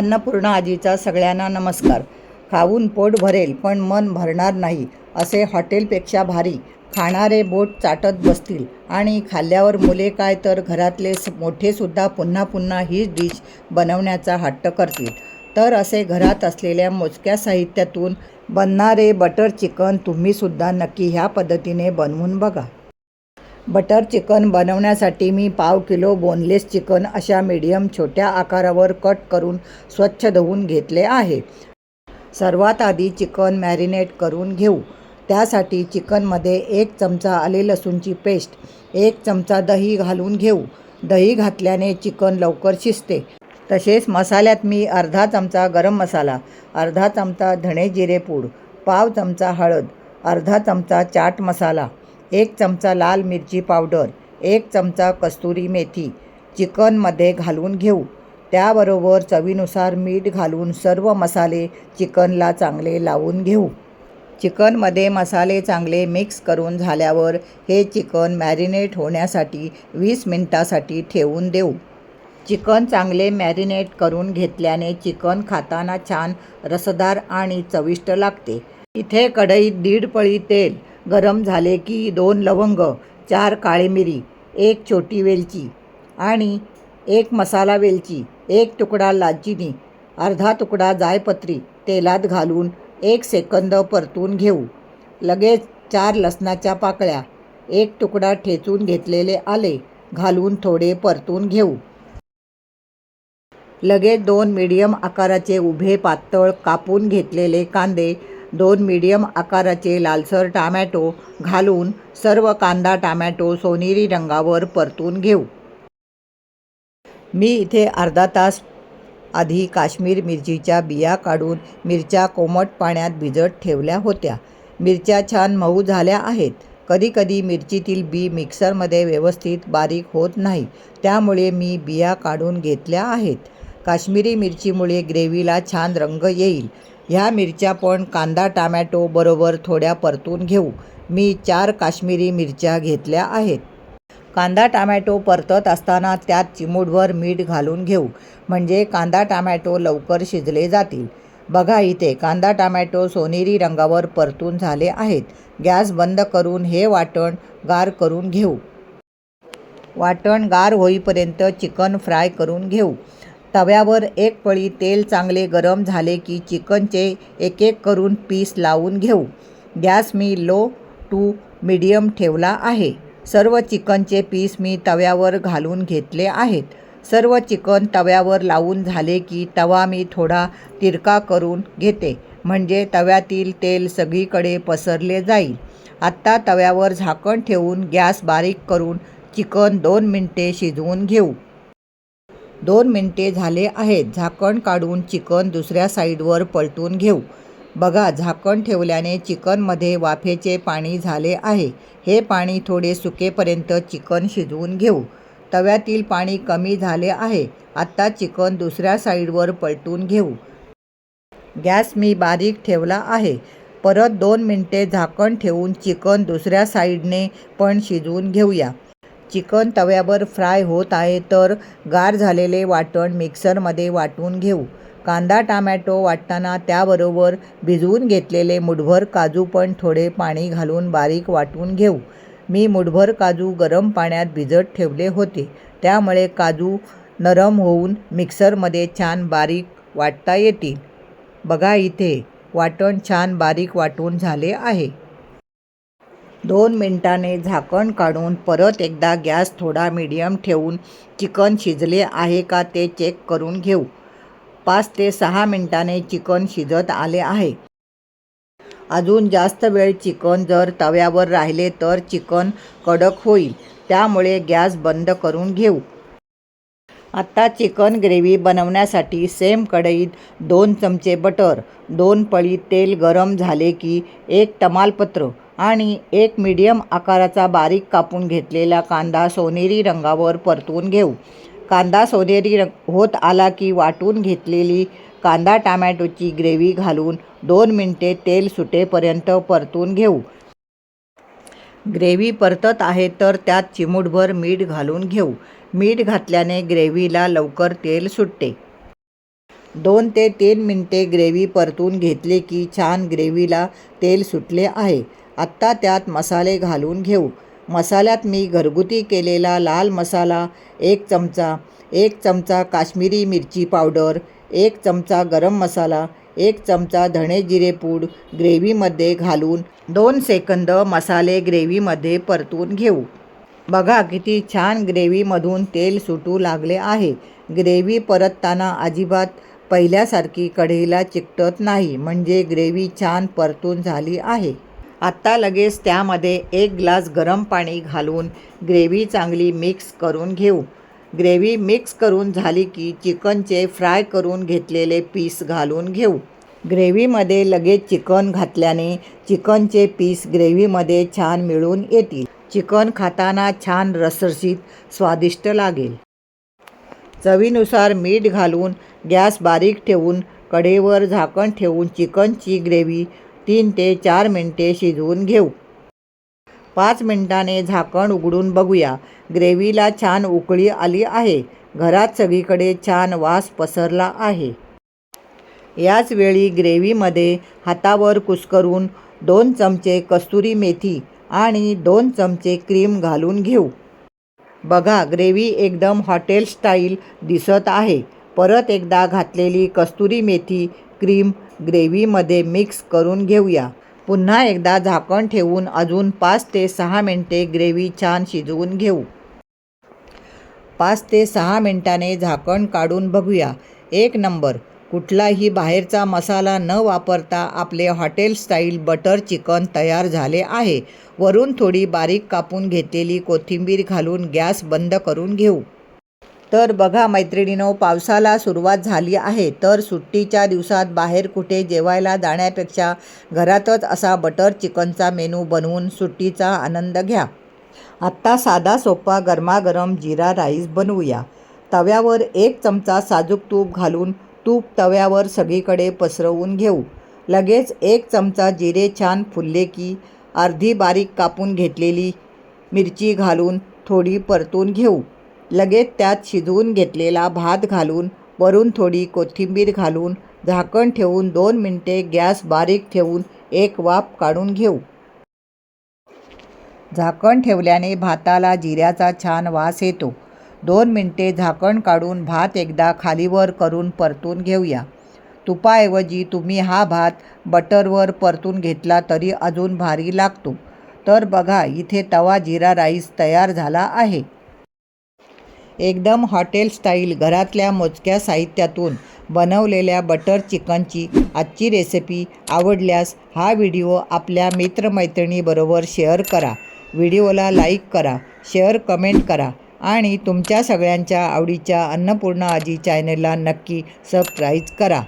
अन्नपूर्णा आजीचा सगळ्यांना नमस्कार. खाऊन पोट भरेल पण मन भरणार नाही असे हॉटेलपेक्षा भारी खाणारे बोट चाटत बसतील. आणि खाल्ल्यावर मुले काय तर घरातले मोठेसुद्धा पुन्हा पुन्हा हीच डिश बनवण्याचा हट्ट करतील. तर असे घरात असलेल्या मोजक्या साहित्यातून बनणारे बटर चिकन तुम्हीसुद्धा नक्की ह्या पद्धतीने बनवून बघा. बटर चिकन बनवण्यासाठी मी पाव किलो बोनलेस चिकन अशा मीडियम छोट्या आकारावर कट करून स्वच्छ धुवून घेतले आहे. सर्वात आधी चिकन मॅरिनेट करून घेऊ. त्यासाठी चिकनमध्ये एक चमचा आले लसूणची पेस्ट एक चमचा दही घालून घेऊ. दही घातल्याने चिकन लवकर शिजते. तसेच मसाल्यात मी अर्धा चमचा गरम मसाला अर्धा चमचा धणे जिरे पूड पाव चमचा हळद अर्धा चमचा चाट मसाला एक चमचा लाल मिरची पावडर एक चमचा कस्तुरी मेथी चिकनमध्ये घालून घेऊ. त्याबरोबर चवीनुसार मीठ घालून सर्व मसाले चिकनला चांगले लावून घेऊ. चिकनमध्ये मसाले चांगले मिक्स करून झाल्यावर हे चिकन मॅरिनेट होण्यासाठी वीस मिनटासाठी ठेवून देऊ. चिकन चांगले मॅरिनेट करून घेतल्याने चिकन खाताना छान रसदार आणि चविष्ट लागते. इथे कढईत दीड पळी तेल गरम झाले की दोन लवंग चार काळी मिरी एक छोटी वेलची आणि एक मसाला वेलची एक तुकडा लालचिनी अर्धा तुकडा जायपत्री तेलात घालून एक सेकंद परतून घेऊ. लगेच चार लसणाच्या पाकळ्या एक तुकडा ठेचून घेतलेले आले घालून थोडे परतून घेऊ. लगेच दोन मीडियम आकाराचे उभे पातळ कापून घेतलेले कांदे दोन मीडियम आकाराचे लालसर टामॅटो घालून सर्व कांदा टामॅटो सोनेरी रंगावर परतून घेऊ. मी इथे अर्धा तास आधी काश्मीर मिरचीच्या बिया काढून मिरच्या कोमट पाण्यात भिजत ठेवल्या होत्या. मिरच्या छान मऊ झाल्या आहेत. कधीकधी मिरचीतील बी मिक्सरमध्ये व्यवस्थित बारीक होत नाही त्यामुळे मी बिया काढून घेतल्या आहेत. काश्मीरी मिरचीमुळे ग्रेव्हीला छान रंग येईल. ह्या मिरच्या पण कांदा टामॅटो बरोबर थोड्या परतून घेऊ. मी चार काश्मीरी मिरच्या घेतल्या आहेत. कांदा टामॅटो परतत असताना त्यात चिमूटभर मीठ घालून घेऊ. म्हणजे कांदा टामॅटो लवकर शिजले जातील. बघा इथे कांदा टामॅटो सोनेरी रंगावर परतून झाले आहेत. गॅस बंद करून हे वाटण गार करून घेऊ. वाटण गार होईपर्यंत चिकन फ्राय करून घेऊ. तव्यावर एक पळी तेल चांगले गरम झाले की चिकनचे एक एक करून पीस लावून घेऊ. गॅस मी लो टू मीडियम ठेवला आहे. सर्व चिकनचे पीस मी तव्यावर घालून घेतले आहेत. सर्व चिकन तव्यावर लावून झाले की तवा मी थोडा तिरका करून घेते म्हणजे तव्यातील तेल सगळीकडे पसरले जाईल. आत्ता तव्यावर झाकण ठेवून गॅस बारीक करून चिकन दोन मिनटे शिजवून घेऊ. दोन मिनटे झाले आहेत. झाकण काढून चिकन दुसऱ्या साईडवर पलटून घेऊ. बघा झाकण ठेवल्याने चिकनमध्ये वाफेचे पाणी झाले आहे. हे पाणी थोडे सुकेपर्यंत चिकन शिजवून घेऊ. तव्यातील पाणी कमी झाले आहे. आत्ता चिकन दुसऱ्या साईडवर पलटून घेऊ. गॅस मी बारीक ठेवला आहे. परत दोन मिनटे झाकण ठेवून चिकन दुसऱ्या साईडने पण शिजवून घेऊया. चिकन तव्यावर फ्राय होत आहे तर गार झालेले वाटण मिक्सरमध्ये वाटून घेऊ. कांदा टामॅटो वाटताना त्याबरोबर भिजवून घेतलेले मुठभर काजू पण थोडे पाणी घालून बारीक वाटून घेऊ. मी मुठभर काजू गरम पाण्यात भिजत ठेवले होते. त्यामुळे काजू नरम होऊन मिक्सरमध्ये छान बारीक वाटता येतील. बघा इथे वाटण छान बारीक वाटून झाले आहे. दोन मिनटाने झाकण काढून परत एकदा गॅस थोडा मीडियम ठेवून चिकन शिजले आहे का ते चेक करून घेऊ. पाच ते सहा मिनटाने चिकन शिजत आले आहे. अजून जास्त वेळ चिकन जर तव्यावर राहिले तर चिकन कडक होईल त्यामुळे गॅस बंद करून घेऊ. आत्ता चिकन ग्रेव्ही बनवण्यासाठी सेम कढईत दोन चमचे बटर दोन पळी तेल गरम झाले की एक तमालपत्र आणि एक मीडियम आकाराचा बारीक कापून घेतलेला कांदा सोनेरी रंगावर परतून घेऊ. कांदा सोनेरी रंग होत आला की वाटून घेतलेली कांदा टामॅटोची ग्रेव्ही घालून दोन मिनटे तेल सुटेपर्यंत परतून घेऊ. ग्रेव्ही परतत आहे तर त्यात चिमूटभर मीठ घालून घेऊ. मीठ घातल्याने ग्रेव्हीला लवकर तेल सुटते. दोन ते तीन मिनटे ग्रेव्ही परतून घेतले की छान ग्रेव्हीला तेल सुटले आहे. आत्ता त्यात मसाले घालून घेऊ. मसाल्यात मी घरगुती केलेला लाल मसाला एक चमचा एक चमचा काश्मीरी मिरची पावडर एक चमचा गरम मसाला एक चमचा धणे जिरे पूड ग्रेव्हीमध्ये घालून दोन सेकंद मसाले ग्रेव्हीमध्ये परतून घेऊ. बघा किती छान ग्रेव्हीमधून तेल सुटू लागले आहे. ग्रेव्ही परतताना अजिबात पहिल्यासारखी कढईला चिकटत नाही म्हणजे ग्रेव्ही छान परतून झाली आहे. आत्ता लगेच त्यामध्ये एक ग्लास गरम पाणी घालून ग्रेव्ही चांगली मिक्स करून घेऊ. ग्रेव्ही मिक्स करून झाली की चिकनचे फ्राय करून घेतलेले पीस घालून घेऊ. ग्रेव्हीमध्ये लगेच चिकन घातल्याने चिकनचे पीस ग्रेव्हीमध्ये छान मिळून येतील. चिकन खाताना छान रसरशीत स्वादिष्ट लागेल. चवीनुसार मीठ घालून गॅस बारीक ठेवून कडेवर झाकण ठेवून चिकनची ग्रेव्ही तीन ते चार मिनटे शिजवून घेऊ. पाच मिनटाने झाकण उघडून बघूया. ग्रेव्हीला छान उकळी आली आहे. घरात सगळीकडे छान वास पसरला आहे. याच वेळी ग्रेव्हीमध्ये हातावर कुस्करून दोन चमचे कस्तुरी मेथी आणि दोन चमचे क्रीम घालून घेऊ. बघा ग्रेव्ही एकदम हॉटेल स्टाईल दिसत आहे. परत एकदा घातलेली कस्तुरी मेथी क्रीम ग्रेव्हीमध्ये मिक्स करून घेऊया. पुन्हा एकदा झाकण ठेवून अजून पाच ते सहा मिनटे ग्रेव्ही छान शिजवून घेऊ. पाच ते सहा मिनटाने झाकण काढून बघूया. एक नंबर कुठलाही बाहेरचा मसाला न वापरता आपले हॉटेल स्टाईल बटर चिकन तयार झाले आहे. वरून थोडी बारीक कापून घेतलेली कोथिंबीर घालून गॅस बंद करून घेऊ. तर बघा मैत्रिणीनो पावसाला सुरुवात झाली आहे. तर सुट्टीच्या दिवसात बाहेर कुठे जेवायला जाण्यापेक्षा घरातच असा बटर चिकनचा मेनू बनवून सुट्टीचा आनंद घ्या. आत्ता साधा सोपा गरमागरम जिरा राईस बनवूया. तव्यावर एक चमचा साजूक तूप घालून तूप तव्यावर सगळीकडे पसरवून घेऊ. लगेच एक चमचा जिरे छान फुलले की अर्धी बारीक कापून घेतलेली मिरची घालून थोडी परतून घेऊ. लगेच त्यात शिजवून घेतलेला भात घालून वरून थोडी कोथिंबीर घालून झाकण ठेवून दोन मिनटे गॅस बारीक ठेवून एक वाफ काढून घेऊ. झाकण ठेवल्याने भाताला जिऱ्याचा छान वास येतो. दोन मिनटे झाकण काढून भात एकदा खालीवर करून परतून घेऊया. तुपाऐवजी तुम्ही हा भात बटरवर परतून घेतला तरी अजून भारी लागतो. तर बघा इथे तवा जिरा राईस तयार झाला आहे. एकदम हॉटेल स्टाईल घरातल्या मोजक्या साहित्यातून बनवलेल्या बटर चिकनची आजची रेसिपी आवडल्यास हा व्हिडिओ आपल्या मित्रमैत्रिणीबरोबर शेअर करा. व्हिडिओला लाईक करा शेअर कमेंट करा आणि तुमच्या सगळ्यांच्या आवडीच्या अन्नपूर्णा आजी चॅनलला नक्की सबस्क्राईब करा.